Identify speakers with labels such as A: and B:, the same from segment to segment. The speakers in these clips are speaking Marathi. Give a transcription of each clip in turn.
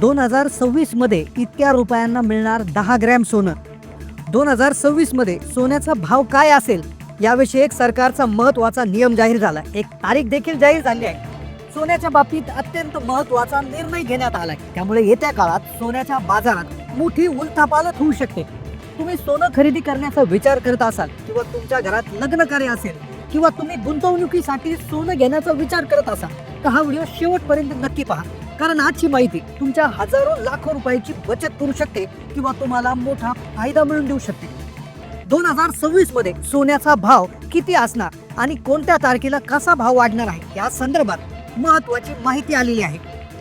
A: दोन हजार सव्वीसमध्ये इतक्या रुपयांना मिळणार दहा ग्रॅम सोनं. दोन हजार सव्वीसमध्ये सोन्याचा भाव काय असेल याविषयी एक सरकारचा महत्त्वाचा नियम जाहीर झाला. एक तारीख देखील जाहीर झाली आहे. सोन्याच्या बाबतीत अत्यंत महत्त्वाचा निर्णय घेण्यात आलाय त्यामुळे येत्या काळात सोन्याच्या बाजारात मोठी उलथापालट होऊ शकते. तुम्ही सोनं खरेदी करण्याचा विचार करत असाल किंवा तुमच्या घरात लग्न कार्य असेल किंवा तुम्ही गुंतवणुकीसाठी सोनं घेण्याचा विचार करत असाल तर हा व्हिडिओ शेवटपर्यंत नक्की पहा. कारण आजची माहिती तुमच्या हजारो लाखो रुपयाची बचत करू शकते किंवा तुम्हाला मोठा फायदा मिळून देऊ शकते. दोन हजार सव्वीसमध्ये सोन्याचा भाव किती असणार आणि कोणत्या तारखेला कसा भाव वाढणार आहे या संदर्भात महत्वाची माहिती आलेली आहे.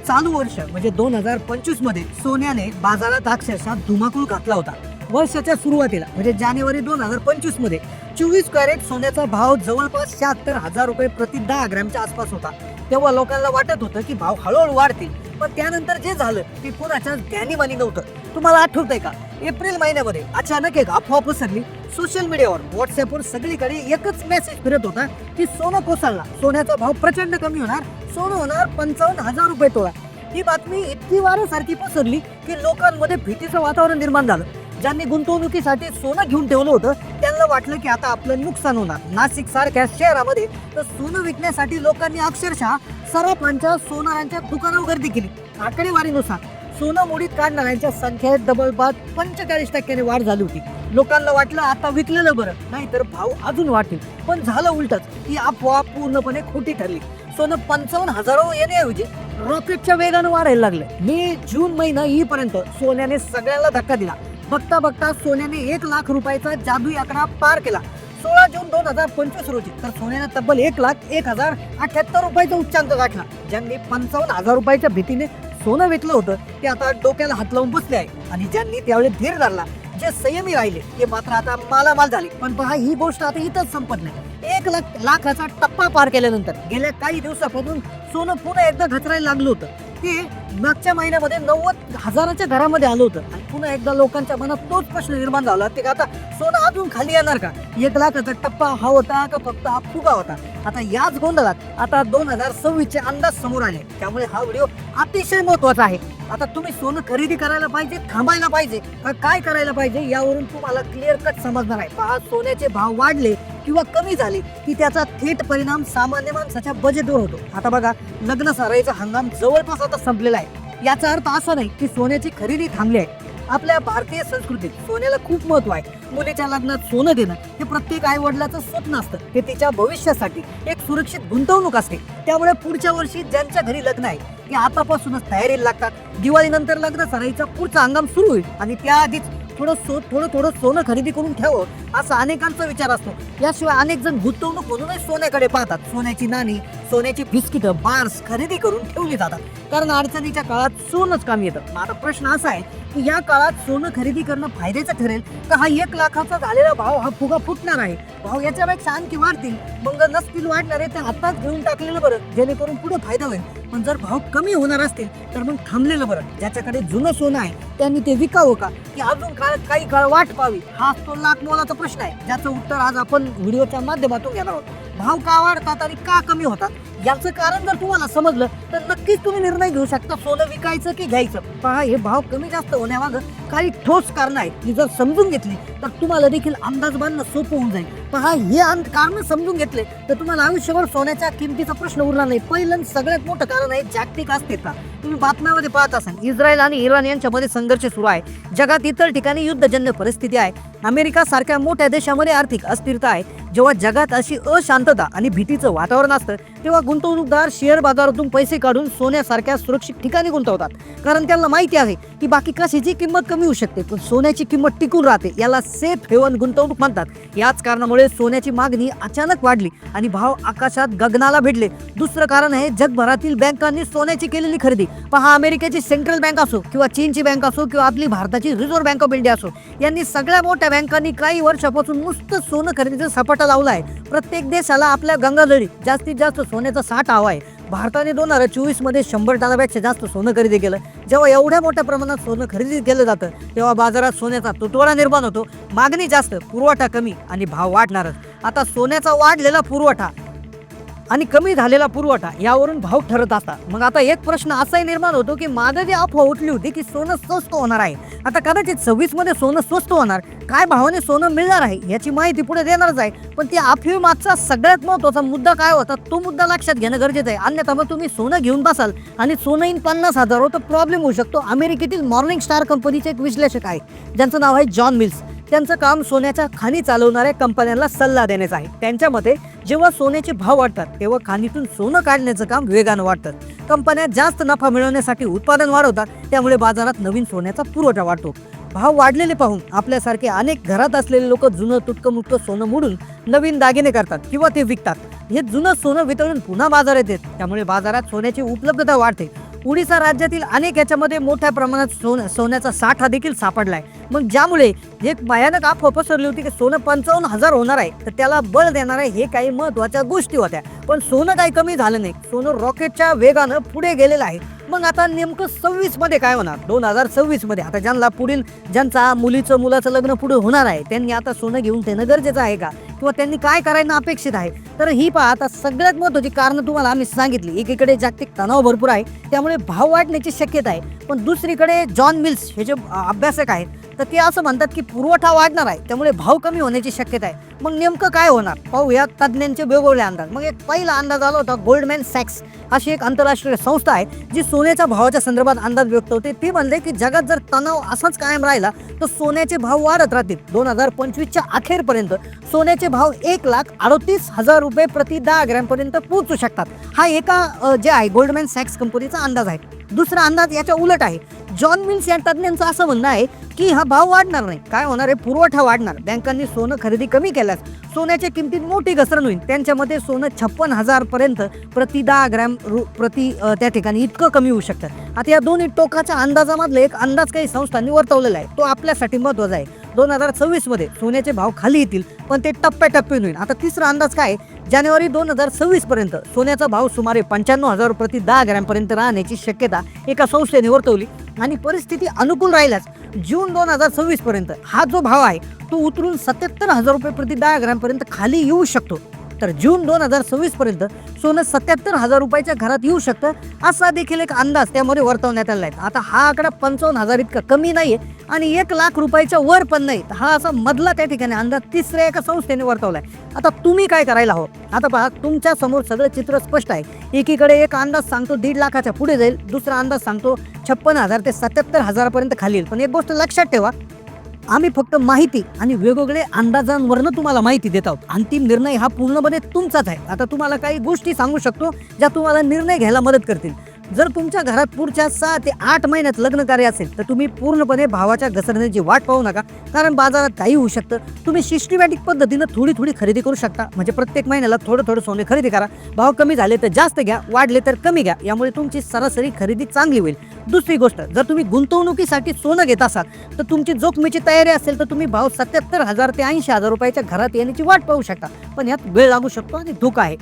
A: चालू वर्ष म्हणजे दोन हजार पंचवीसमध्ये सोन्याने बाजारात अक्षरशः धुमाकूळ घातला होता. वर्षाच्या सुरुवातीला म्हणजे जानेवारी दोन हजार पंचवीसमध्ये चोवीस कॅरेट सोन्याचा भाव जवळपास शहात्तर हजार रुपये प्रति दहा ग्रॅमच्या आसपास होता. तेव्हा लोकांना वाटत होतं की भाव हळूहळू वाढतील. पण त्यानंतर जे झालं ते कोणाच्या ज्ञानीमानी नव्हतं. तुम्हाला आठवतंय का? एप्रिल महिन्यामध्ये अचानक एक अफवा पसरली. सोशल मीडियावर व्हॉट्सअपवर सगळीकडे एकच मेसेज फिरत होता की सोनं कोसळला. सोन्याचा भाव प्रचंड कमी होणार. सोनं होणार पंचावन्न हजार रुपये तोळा. ही बातमी इतकी वारंसारखी पसरली की लोकांमध्ये भीतीचं वातावरण निर्माण झालं. ज्यांनी गुंतवणुकीसाठी सोनं घेऊन ठेवलं होतं त्यांना वाटलं की आता आपलं नुकसान होणार. नाशिक सारख्या शहरामध्ये तर सोनं विकण्यासाठी लोकांनी अक्षरशः सराफांच्या सोनारांच्या दुकानावर गर्दी केली. आकडेवारीनुसार सोनं मोडीत काढणाऱ्यांच्या संख्येत जवळपास पंचेचाळीस टक्क्याने वाढ झाली होती. लोकांना वाटलं आता विकलेलं बरं नाहीतर भाव अजून वाटेल पण झालं उलटच ही अफवा पूर्णपणे खोटी ठरली. सोनं पंचावन्न हजारो येण्याऐवजी रॉकेटच्या वेगानं वाढायला लागलं मे जून महिना येईपर्यंत सोन्याने सगळ्यांना धक्का दिला. बघता बघता सोन्याने एक लाख रुपयाचा जादुई आकडा पार केला. सोळा जून दोन हजार पंचवीस रोजी तर सोन्याने तब्बल एक लाख एक हजार अठ्याहत्तर रुपयाचा उच्चांक गाठला. ज्यांनी पंचावन्न हजार रुपयाच्या भीतीने सोनं विकलं होतं ते आता डोक्याला हात लावून बसले आहे. आणि ज्यांनी त्यावेळी धीर धरला जे संयमी राहिले ते मात्र आता मालामाल झाले. पण पहा ही गोष्ट आता इथंच संपत नाही. एक लाख लाखाचा टप्पा पार केल्यानंतर गेल्या काही दिवसापासून सोनं पुन्हा एकदा घचरायला लागलं होतं. ते मागच्या महिन्यामध्ये नव्वद हजाराच्या घरामध्ये आलं होतं. पुन्हा एकदा लोकांच्या मनात तोच प्रश्न निर्माण झाला. ते का आता सोनं अजून खाली येणार का? एक लाखाचा टप्पा हा होता का फक्त हा फुगा होता? आता याच गोंधळात आता दोन हजार सव्वीसचे अंदाज समोर आले. त्यामुळे हा व्हिडिओ अतिशय महत्त्वाचा आहे. आता तुम्ही सोनं खरेदी करायला पाहिजे थांबायला पाहिजे का काय करायला पाहिजे यावरून तुम्हाला क्लिअर कट समजणार आहे. पहा सोन्याचे भाव वाढले किंवा कमी झाले की त्याचा थेट परिणाम सामान्य माणसाच्या बजेटवर होतो. आता बघा लग्न सारायचा हंगाम जवळपास आता संपलेला आहे. याचा अर्थ असा नाही की सोन्याची खरेदी थांबली आहे. आपल्या भारतीय संस्कृतीत सोन्याला खूप महत्त्व आहे. मुलीच्या लग्नात सोनं देणं हे प्रत्येक आई वडिलाचं स्वप्न असतं. ते तिच्या भविष्यासाठी एक सुरक्षित गुंतवणूक असते. त्यामुळे पुढच्या वर्षी ज्यांच्या घरी लग्न आहे ते आतापासूनच तयारीला लागतात. दिवाळीनंतर लग्न सराईचा पुढचा हंगाम सुरू होईल आणि त्याआधीच थोडं सो थोडं थोडं सोनं खरेदी करून ठेवं असा अनेकांचा विचार असतो. याशिवाय अनेक जण गुंतवणूक म्हणूनच सोन्याकडे पाहतात. सोन्याची नाणी सोन्याची बिस्किटं बार्स खरेदी करून ठेवली जातात. कारण अडचणीच्या काळात सोनच कामी येतं. माझा आता प्रश्न असा आहे या काळात सोनं खरेदी करणं फायद्याचं ठरेल. तर हा एक लाखाचा झालेला भाव हा फुगा फुटणार आहे. भाव याच्यापेक्षा आणखी वाढतील. मग नसतील वाढणार आहे ते आताच घेऊन टाकलेलं बरं जेणेकरून पुढे फायदा होईल. पण जर भाव कमी होणार असतील तर मग थांबलेलं बरं. ज्याच्याकडे जुनं सोनं आहे त्यांनी ते विकावं का? की अजून काळ काही काळ वाट पावी हा तो लाख मोलाचा प्रश्न आहे ज्याचं उत्तर आज आपण व्हिडिओच्या माध्यमातून घेणार आहोत. भाव का वाढतात आणि का कमी होतात? याचं कारण जर तुम्हाला समजलं तर नक्कीच तुम्ही निर्णय घेऊ शकता सोनं विकायचं की घ्यायचं. पहा हे भाव कमी जास्त होण्यामागं काही ठोस कारण आहेत. ती जर समजून घेतली तर तुम्हाला देखील अंदाज बांधणं सोपं होऊन जाईल. पहा हे अंत कारण समजून घेतले तर तुम्हाला आयुष्यभर सोन्याच्या किमतीचा प्रश्न उरला नाही. पहिलं सगळ्यात मोठं कारण आहे जागतिक अस्थिरता. तुम्ही बातम्यामध्ये पाहत असाल इस्रायल आणि इराण यांच्यामध्ये संघर्ष सुरू आहे. जगात इतर ठिकाणी युद्धजन्य परिस्थिती आहे. अमेरिका सारख्या मोठ्या देशामध्ये आर्थिक अस्थिरता आहे. जेव्हा जगात अशी अशांतता आणि भीतीचं वातावरण असतं तेव्हा गुंतवणूकदार शेअर बाजारातून पैसे काढून सोन्यासारख्या सुरक्षित ठिकाणी गुंतवतात. कारण त्यांना माहिती आहे की बाकी कशाची किंमत कमी होऊ शकते पण सोन्याची किंमत टिकून राहते याला सेफ हेवन गुंतवणूक म्हणतात. याच कारणामुळे सोन्याची मागणी अचानक वाढली आणि भाव आकाशात गगनाला भिडले. दुसरं कारण आहे जगभरातील बँकांनी सोन्याची केलेली खरेदी. पहा अमेरिकेची सेंट्रल बँक असो किंवा चीनची बँक असो किंवा आपली भारताची रिझर्व्ह बँक ऑफ इंडिया असो यांनी सगळ्या मोठ्या बँकांनी काही वर्षापासून नुसतं सोनं खरेदीचं सपाटा लावला आहे. प्रत्येक देशाला आपल्या गंगाधरी जास्तीत जास्त सोन्याचा साठ हवा आहे. भारताने दोन हजार चोवीसमध्ये शंभर टनापेक्षा जास्त सोनं खरेदी केलं. जेव्हा एवढ्या मोठ्या प्रमाणात सोनं खरेदी केलं जातं तेव्हा बाजारात सोन्याचा तुटवडा निर्माण होतो. मागणी जास्त पुरवठा कमी आणि भाव वाढणारच. आता सोन्याचा वाढलेला पुरवठा आणि कमी झालेला पुरवठा यावरून भाव ठरत असतात मग आता एक प्रश्न असाही निर्माण होतो की मागे जी अफवा उठली होती की सोनं स्वस्त होणार आहे. आता कदाचित सव्वीसमध्ये सोनं स्वस्त होणार. काय भावाने सोनं मिळणार आहे याची माहिती पुढे देणारच आहे. पण त्या अफवी मागचा सगळ्यात महत्त्वाचा मुद्दा काय होता तो मुद्दा लक्षात घेणं गरजेचं आहे. अन्यथा मग तुम्ही सोनं घेऊन बसाल आणि सोनं इन पन्नास हजार तर प्रॉब्लेम होऊ शकतो. अमेरिकेतील मॉर्निंग स्टार कंपनीचे एक विश्लेषक आहे. ज्यांचं नाव आहे जॉन मिल्स. त्यांचं काम सोन्याच्या खाणी चालवणाऱ्या कंपन्यांना सल्ला देण्याचं आहे. त्यांच्या मते जेव्हा सोन्याचे भाव वाढतात तेव्हा खाणीतून सोनं काढण्याचं काम वेगानं वाढतं. कंपन्या जास्त नफा मिळवण्यासाठी उत्पादन वाढवतात त्यामुळे बाजारात नवीन सोन्याचा पुरवठा वाढतो. भाव वाढलेले पाहून आपल्यासारखे अनेक घरात असलेले लोक जुनं तुटकं मुटकं सोनं मोडून नवीन दागिने करतात किंवा ते विकतात. हे जुनं सोनं वितळून पुन्हा बाजारात येत त्यामुळे बाजारात सोन्याची उपलब्धता वाढते. उडीसा राज्यातील अनेक याच्यामध्ये मोठ्या प्रमाणात सोन सोन्याचा साठा देखील सापडलाय. मग ज्यामुळे एक भयानक आप पसरली होती की सोनं पंचावन्न हजार होणार आहे तर त्याला बळ देणार आहे हे काही महत्त्वाच्या गोष्टी होत्या. पण सोनं काही कमी झालं नाही. सोनं रॉकेटच्या वेगानं पुढे गेलेलं आहे. मग आता नेमकं सव्वीसमध्ये काय होणार? दोन हजार सव्वीसमध्ये आता ज्यांना पुढील ज्यांचा मुलीचं मुलाचं लग्न पुढे होणार आहे त्यांनी आता सोनं घेऊन देणं गरजेचं आहे का? किंवा त्यांनी काय करायला अपेक्षित आहे? तर ही पहा आता सगळ्यात महत्वाची कारण तुम्हाला आम्ही सांगितली. एकीकडे जागतिक तणाव भरपूर आहे त्यामुळे भाव वाढण्याची शक्यता आहे. पण दुसरीकडे जॉन मिल्स हे जे अभ्यासक आहेत तर ते असं म्हणतात की पुरवठा वाढणार आहे त्यामुळे भाव कमी होण्याची शक्यता आहे. मग नेमकं काय होणार? पाहूया तज्ज्ञांचे वेगवेगळे अंदाज. मग एक पहिला अंदाज आला होता गोल्डमॅन सॅक्स अशी एक आंतरराष्ट्रीय संस्था आहे जी सोन्याच्या भावाच्या संदर्भात अंदाज व्यक्त होते. ती म्हणते की जगात जर तणाव असाच कायम राहिला तर सोन्याचे भाव वाढत राहतील. दोन हजार पंचवीसच्या अखेरपर्यंत सोन्याचे भाव एक लाख अडतीस हजार रुपये प्रति दहा ग्रॅमपर्यंत पोहोचू शकतात. हा एका जे आहे गोल्डमॅन सॅक्स कंपनीचा अंदाज आहे. दुसरा अंदाज याच्या उलट आहे. जॉन मिल्स या तज्ज्ञांचं असं म्हणणं आहे की हा भाव वाढणार नाही. काय होणार आहे? पुरवठा वाढणार. बँकांनी सोनं खरेदी कमी केल्यास सोन्याच्या किमतीत मोठी घसरण होईल. त्यांच्यामध्ये सोनं छप्पन हजार पर्यंत प्रति दहा ग्रॅम रु प्रति त्या ठिकाणी इतकं कमी होऊ शकतं. आता या दोन्ही टोकाच्या अंदाजामधले एक अंदाज काही संस्थांनी वर्तवलेला आहे. तो आपल्यासाठी महत्त्वाचा आहे. दोन हजार सव्वीसमध्ये सोन्याचे भाव खाली येतील पण ते टप्प्याटप्प्याने होईल. आता तिसरा अंदाज काय आहे? जानेवारी दोन हजार सव्वीस पर्यंत सोन्याचा भाव सुमारे पंच्याण्णव हजार प्रति दहा ग्रॅमपर्यंत राहण्याची शक्यता एका संस्थेने वर्तवली. आणि परिस्थिती अनुकूल राहिल्यास जून दोन हजार सव्वीस पर्यंत हा जो भाव आहे तो उतरून सत्याहत्तर हजार रुपये प्रति दहा ग्रॅमपर्यंत खाली येऊ शकतो. तर जून दोन हजार सव्वीस पर्यंत सोनं सत्याहत्तर हजार रुपयाच्या घरात येऊ शकतं असा देखील एक अंदाज त्यामध्ये वर्तवण्यात आला आहे. आता हा आकडा पंचावन्न हजार इतका कमी नाही आहे आणि एक लाख रुपयाच्या वर पण नाही. हा असा मधला त्या ठिकाणी. अंदाज तिसऱ्या एका संस्थेने वर्तवला आहे आता तुम्ही काय करायला हो आता पहा तुमच्यासमोर सगळं चित्र स्पष्ट आहे. एकीकडे एक अंदाज सांगतो दीड लाखाच्या पुढे जाईल. दुसरा अंदाज सांगतो छप्पन हजार ते सत्याहत्तर हजारापर्यंत खाली येईल. पण एक गोष्ट लक्षात ठेवा आम्ही फक्त माहिती आणि वेगवेगळे अंदाजांवरनं तुम्हाला माहिती देत आहोत. अंतिम निर्णय हा पूर्णपणे तुमचाच आहे. आता तुम्हाला काही गोष्टी सांगू शकतो ज्या तुम्हाला निर्णय घ्यायला मदत करतील. जर तुमच्या घरात पुढच्या सहा ते आठ महिन्यात लग्न कार्य असेल तर तुम्ही पूर्णपणे भावाच्या घसरण्याची वाट पाहू नका. कारण बाजारात काही होऊ शकतं. तुम्ही सिस्टमॅटिक पद्धतीनं थोडी थोडी खरेदी करू शकता. म्हणजे प्रत्येक महिन्याला थोडं थोडं सोने खरेदी करा. भाव कमी झाले तर जास्त घ्या वाढले तर कमी घ्या. यामुळे तुमची सरासरी खरेदी चांगली होईल. दुसरी गोष्ट जर तुम्ही गुंतवणुकीसाठी सोनं घेत असाल तर तुमची जोखमीची तयारी असेल तर तुम्ही भाव सत्याहत्तर हजार ते ऐंशी हजार रुपयाच्या घरात येण्याची वाट पाहू शकता. पण यात वेळ लागू शकतो आणि धोका आहे.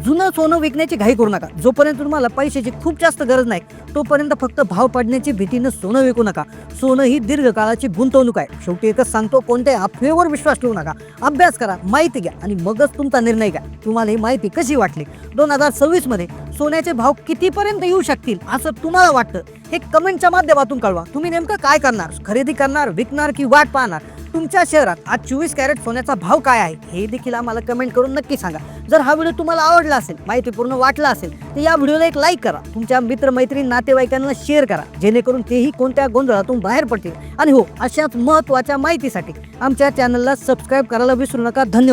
A: जुनं सोनं विकण्याची घाई करू नका. जोपर्यंत तुम्हाला पैशाची खूप जास्त गरज नाही तोपर्यंत फक्त भाव पडण्याची भीतीनं सोनं विकू नका. सोनं ही दीर्घकाळाची गुंतवणूक आहे. शेवटी एकच सांगतो कोणत्याही अफवेवर विश्वास ठेवू नका. अभ्यास करा माहिती घ्या आणि मगच तुमचा निर्णय घ्या. तुम्हाला ही माहिती कशी वाटली? दोन हजार सव्वीसमध्ये सोन्याचे भाव कितीपर्यंत येऊ शकतील असं तुम्हाला वाटतं? हे कमेंटच्या माध्यमातून कळवा. तुम्ही नेमकं काय करणार? खरेदी करणार विकणार की वाट पाहणार? तुमच्या शहरात आज चोवीस कॅरेट सोन्याचा भाव काय आहे? हे देखील आम्हाला कमेंट करून नक्की सांगा. जर हा व्हिडिओ तुम्हाला आवडला असेल माहितीपूर्ण वाटला असेल तर या व्हिडिओला एक लाईक करा. तुमच्या मित्रमैत्रीण नातेवाईकांना शेअर करा. जेणेकरून तेही कोणत्या गोंधळातून बाहेर पडतील. आणि हो अशाच महत्त्वाच्या माहितीसाठी आमच्या चॅनलला सबस्क्राईब करायला विसरू नका. धन्यवाद.